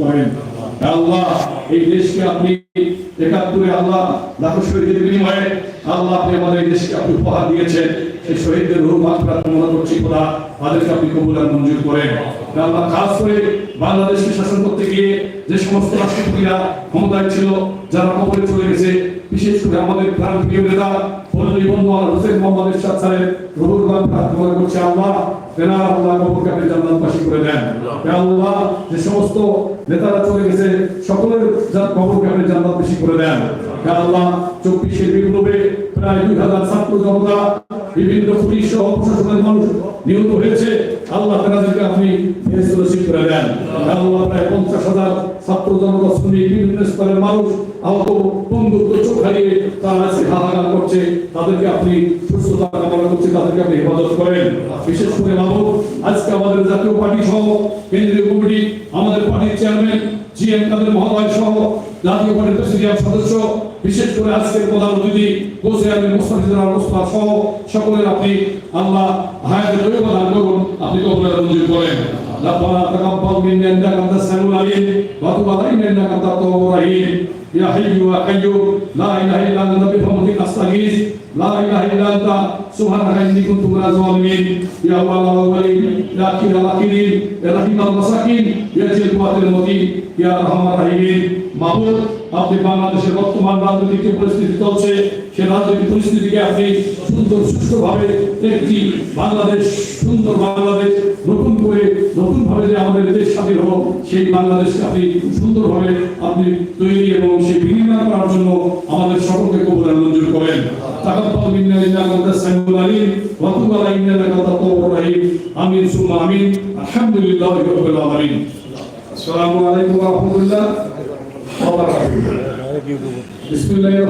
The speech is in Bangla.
করেন। আল্লাহ কবুল করে বাংলাদেশকে শাসন করতে গিয়ে যে সমস্ত রাষ্ট্রপতিরা ক্ষমতায় ছিল, যারা কবরে চলে গেছে বিশেষ করে আমাদের প্রাণ প্রিয় নেতা, ফজলি বন্ধু আল হোসেন মোহাম্মদ স্যারের রুহুর বান প্রার্থনা করছে আল্লাহ তেনার আল্লাহ কবর কাপে জান্নাত বাসী করে দেন। আল্লাহ, যে সমস্ত নেতারা চলে গেছে, সকলের কবর কাপে জান্নাত বাসী করে দেন। তাদেরকে আপনি সুস্থতা তাদেরকে আপনি বিশেষ করে আজকে আমাদের জাতীয় পার্টি সহ কেন্দ্রীয় কমিটি, আমাদের পার্টির চেয়ারম্যান জি এম কাদের মহোদয় সহ জাতীয় পার্টির প্রেসিডিয়াম সদস্য বিশেষ করে আজকের প্রধান অতিথি কোচে আমি মুস্তাফিজুর মুস্তাফা সহ সকলের আপনি আল্লাহ হায়াতের দৈব দান করুন আপনি কবুলের মঞ্জুর করেন ربنا تقبل منا انك انت السميع العليم وتب علينا انك انت التواب الرحيم يا حي يا قيوم لا اله الا انت برحمتك استغيث لا اله الا انت سبحانك اني كنت من الظالمين يا اول الاولين يا اخر الاخرين يا رحيم المساكين يا ذي القوة المتين يا ارحم الراحمين মাহবুব আপনি বাংলাদেশের বর্তমান রাজনৈতিক যে পরিস্থিতি চলছে সে রাজনৈতিক পরিস্থিতিকে আপনি সুন্দর সুষ্ঠুভাবে একটি বাংলাদেশ সুন্দর বাংলাদেশ নতুন করে নতুন ভাবে যে আমাদের দেশ স্বাধীন হলো সেই বাংলাদেশকে আপনি খুব সুন্দরভাবে আপনি তৈরি এবং সেই বিনিময় করার জন্য আমাদের সকলকে কবুল মঞ্জুর করেন। তাকাব্বাল মিন্না ইন্নাকা আনতাস সামিউল ওয়া তুব আলাইনা ইন্নাকা তাওয়াবুর আমিন, সুম্মা আমিন। আলহামদুলিল্লাহি রাব্বিল আলামিন। আসসালামু আলাইকুম ওয়া রাহমাতুল্লাহ। ওয়া বারাকাতুহু। বিসমিল্লাহির